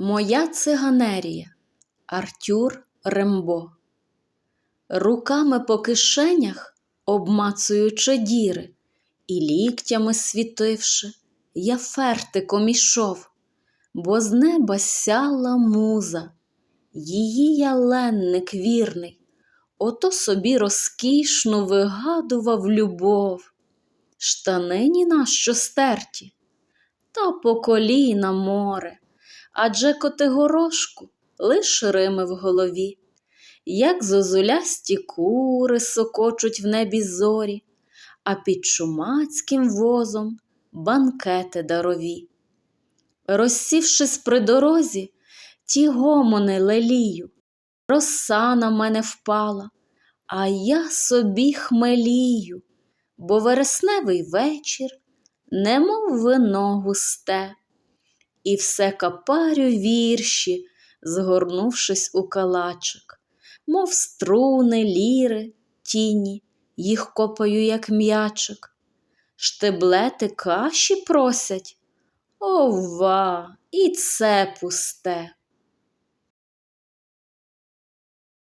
Моя циганерія. Артюр Рембо. Руками по кишенях, обмацуючи діри, і ліктями світивши, я фертиком ішов, бо з неба сяла муза, її я ленник вірний, ото собі розкішну вигадував любов. Штанині нащо стерті, та по коліна море, адже котигорошку лиш рими в голові, як зозулясті кури сокочуть в небі зорі, а під чумацьким возом банкети дарові. Розсівшись при дорозі, ті гомони лелію, роса на мене впала, а я собі хмелію, бо вересневий вечір, немов вино густе, і все капарю вірші, згорнувшись у калачик, мов струни, ліри, тіні, їх копаю, як м'ячик. Штеблети каші просять. Ова, і це пусте.